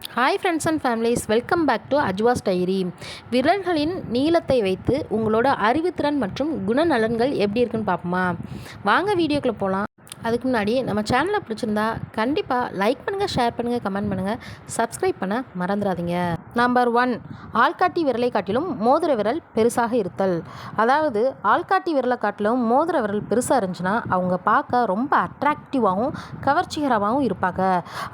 Hi friends and families welcome back to Ajwa's diary விரல்களின் நீளத்தை வைத்து உங்களோட அறிவுத்திறன் மற்றும் குணநலன்கள் எப்படி இருக்குன்னு பார்ப்போமா? வாங்க வீடியோக்குள்ளே போகலாம் அதுக்கு முன்னாடி நம்ம சேனலை பிடிச்சிருந்தா கண்டிப்பாக லைக் பண்ணுங்கள் ஷேர் பண்ணுங்கள் கமெண்ட் பண்ணுங்கள் சப்ஸ்கிரைப் பண்ண மறந்துடாதீங்க. நம்பர் ஒன் ஆள்காட்டி விரலை காட்டிலும் மோதிர விரல் பெருசாக இருத்தல். அதாவது ஆள்காட்டி விரலை காட்டிலும் மோதிர விரல் பெருசாக இருந்துச்சுன்னா அவங்க பார்க்க ரொம்ப அட்ராக்டிவாகவும் கவர்ச்சிகரமாகவும் இருப்பாங்க.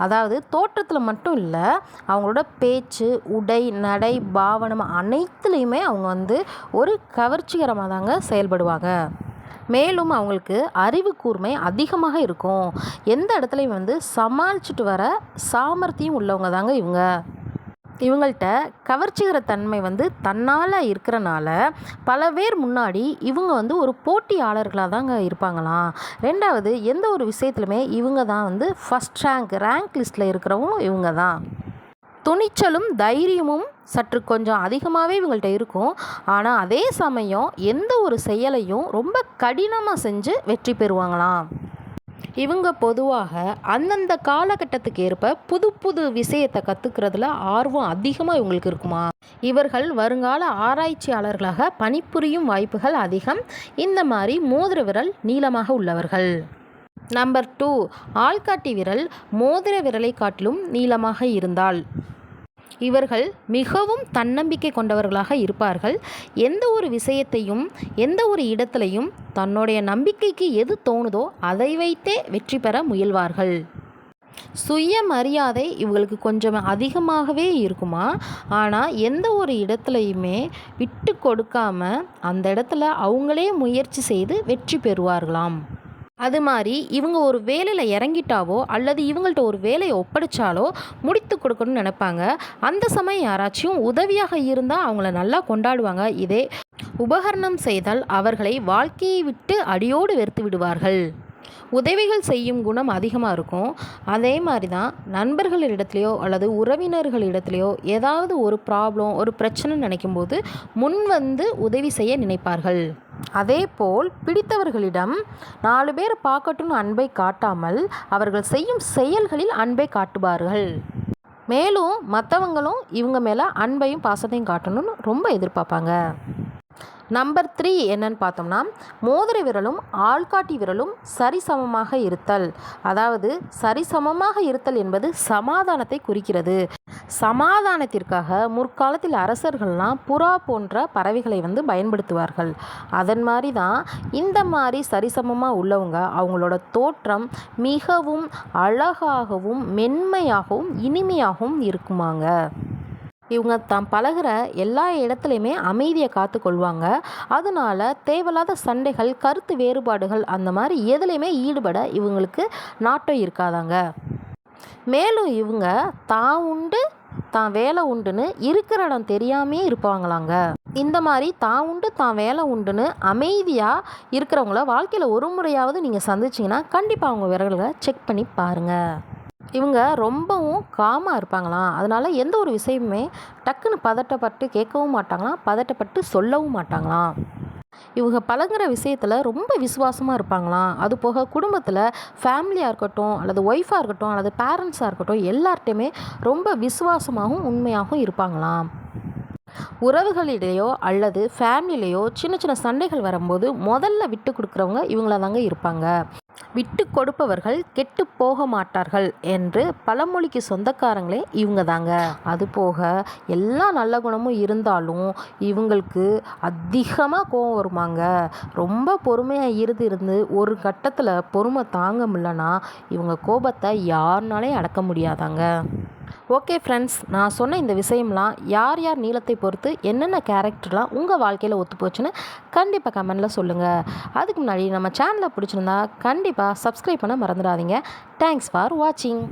அதாவது தோற்றத்தில் மட்டும் இல்லை அவங்களோட பேச்சு உடை நடை பாவனம் அனைத்துலேயுமே அவங்க வந்து ஒரு கவர்ச்சிகரமாக தாங்க செயல்படுவாங்க. மேலும் அவங்களுக்கு அறிவு கூர்மை அதிகமாக இருக்கும். எந்த இடத்துலையும் வந்து சமாளிச்சுட்டு வர சாமர்த்தியம் உள்ளவங்க தாங்க இவங்க. இவங்கள்ட்ட கவர்ச்சிகர தன்மை வந்து தன்னால் இருக்கிறனால பல பேர் முன்னாடி இவங்க வந்து ஒரு போட்டியாளர்களாக தாங்க இருப்பாங்களாம். ரெண்டாவது எந்த ஒரு விஷயத்துலையுமே இவங்க தான் வந்து ஃபஸ்ட் ரேங்க் ரேங்க் லிஸ்ட்டில் இருக்கிறவங்களும் இவங்க தான் துணிச்சலும் தைரியமும் சற்று கொஞ்சம் அதிகமாகவே இவங்கள்ட்ட இருக்கும். ஆனால் அதே சமயம் எந்த ஒரு செயலையும் ரொம்ப கடினமாக செஞ்சு வெற்றி பெறுவாங்களாம். இவங்க பொதுவாக அந்தந்த காலகட்டத்துக்கு ஏற்ப புது புது விஷயத்தை கற்றுக்கிறதுல ஆர்வம் அதிகமாக இவங்களுக்கு இருக்குமா? இவர்கள் வருங்கால ஆராய்ச்சியாளர்களாக பணிபுரியும் வாய்ப்புகள் அதிகம். இந்த மாதிரி மோதிர விரல் நீளமாக உள்ளவர்கள். Number two. ஆள்காட்டி விரல் மோதிர விரலை காட்டிலும் நீளமாக இருந்தால். இவர்கள் மிகவும் தன்னம்பிக்கை கொண்டவர்களாக இருப்பார்கள். எந்த ஒரு விஷயத்தையும் எந்த ஒரு இடத்துலையும் தன்னுடைய நம்பிக்கைக்கு எது தோணுதோ அதை வைத்தே வெற்றி பெற முயல்வார்கள். சுயமரியாதை இவங்களுக்கு கொஞ்சம் அதிகமாகவே இருக்குமா? ஆனால் எந்த ஒரு இடத்துலையுமே விட்டு கொடுக்காம அந்த இடத்துல அவங்களே முயற்சி செய்து வெற்றி பெறுவார்களாம். அது மாதிரி இவங்க ஒரு வேலையில் இறங்கிட்டாவோ அல்லது இவங்கள்ட்ட ஒரு வேலையை ஒப்படைச்சாலோ முடித்து கொடுக்கணும்னு நினைப்பாங்க. அந்த சமயம் யாராச்சும் உதவியாக இருந்தால் அவங்கள நல்லா கொண்டாடுவாங்க. இதே உபகரணம் செய்தால் அவர்களை வாழ்க்கையை விட்டு அடியோடு வெறுத்து விடுவார்கள். உதவிகள் செய்யும் குணம் அதிகமாக இருக்கும். அதே மாதிரி தான் நண்பர்களிடத்துலையோ அல்லது உறவினர்களிடத்துலையோ ஏதாவது ஒரு ப்ராப்ளம் ஒரு பிரச்சனை நினைக்கும் போது முன் வந்து உதவி செய்ய நினைப்பார்கள். அதே போல் பிடித்தவர்களிடம் நாலு பேர் பார்க்கட்டும் அன்பை காட்டாமல் அவர்கள் செய்யும் செயல்களில் அன்பை காட்டுவார்கள். மேலும் மற்றவங்களும் இவங்க மேலே அன்பையும் பாசத்தையும் காட்டணும்னு ரொம்ப எதிர்பார்ப்பாங்க. நம்பர் த்ரீ என்னன்னு பார்த்தோம்னா மோதிர விரலும் ஆள்காட்டி விரலும் சரிசமமாக இருத்தல். அதாவது சரிசமமாக இருத்தல் என்பது சமாதானத்தை குறிக்கிறது. சமாதானத்திற்காக முற்காலத்தில் அரசர்கள்லாம் புறா போன்ற பறவைகளை வந்து பயன்படுத்துவார்கள். அதன் மாதிரி தான் இந்த மாதிரி சரிசமமாக உள்ளவங்க அவங்களோட தோற்றம் மிகவும் அழகாகவும் மென்மையாகவும் இனிமையாகவும் இருக்குமாங்க. இவங்க தான் பழகிற எல்லா இடத்துலையுமே அமைதியை காத்து கொள்வாங்க. அதனால தேவையில்லாத சண்டைகள் கருத்து வேறுபாடுகள் அந்த மாதிரி எதுலேயுமே ஈடுபட இவங்களுக்கு நாட்டம் இருக்காதாங்க. மேலும் இவங்க தான் உண்டு தான் வேலை உண்டுன்னு இருக்கிற இடம் தெரியாமே இருப்பாங்களாங்க. இந்த மாதிரி தான் உண்டு தான் வேலை உண்டுன்னு அமைதியாக இருக்கிறவங்கள வாழ்க்கையில் ஒரு முறையாவது நீங்கள் சந்திச்சிங்கன்னா கண்டிப்பாக அவங்க விரல்களை செக் பண்ணி பாருங்கள் இவங்க ரொம்பவும் காமாக இருப்பாங்களாம். அதனால் எந்த ஒரு விஷயமுமே டக்குன்னு பதட்டப்பட்டு கேட்கவும் மாட்டாங்களாம் பதட்டப்பட்டு சொல்லவும் மாட்டாங்களாம். இவங்க பழங்குற விஷயத்தில் ரொம்ப விசுவாசமாக இருப்பாங்களாம். அது போக குடும்பத்தில் ஃபேமிலியாக இருக்கட்டும் அல்லது ஒய்ஃபாக இருக்கட்டும் அல்லது பேரண்ட்ஸாக இருக்கட்டும் எல்லார்ட்டையுமே ரொம்ப விசுவாசமாகவும் உண்மையாகவும் இருப்பாங்களாம். உறவுகளிடையோ அல்லது ஃபேமிலியிலையோ சின்ன சின்ன சண்டைகள் வரும்போது முதல்ல விட்டு கொடுக்குறவங்க இவங்கள தாங்க இருப்பாங்க. விட்டு கொடுப்பவர்கள் கெட்டு போக மாட்டார்கள் என்று பழமொழிக்கு சொந்தக்காரங்களே இவங்க தாங்க அது போக எல்லா நல்ல குணமும் இருந்தாலும் இவங்களுக்கு அதிகமாக கோவம் வருமாங்க. ரொம்ப பொறுமையாக இருந்து இருந்து ஒரு கட்டத்தில் பொறுமை தாங்க முடியலன்னா இவங்க கோபத்தை யாருனாலே அடக்க முடியாதாங்க. ஓகே ஃப்ரெண்ட்ஸ் நான் சொன்ன இந்த விஷயம்லாம் யார் யார் நீளத்தை பொறுத்து என்னென்ன கேரக்டர்லாம் உங்கள் வாழ்க்கையில் ஒத்து போச்சுன்னு கண்டிப்பாக கமெண்டில் சொல்லுங்கள் அதுக்கு முன்னாடி நம்ம சேனலை பிடிச்சிருந்தா கண்டிப்பாக சப்ஸ்கிரைப் பண்ண மறந்துடாதீங்க. தேங்க்ஸ் ஃபார் வாட்சிங்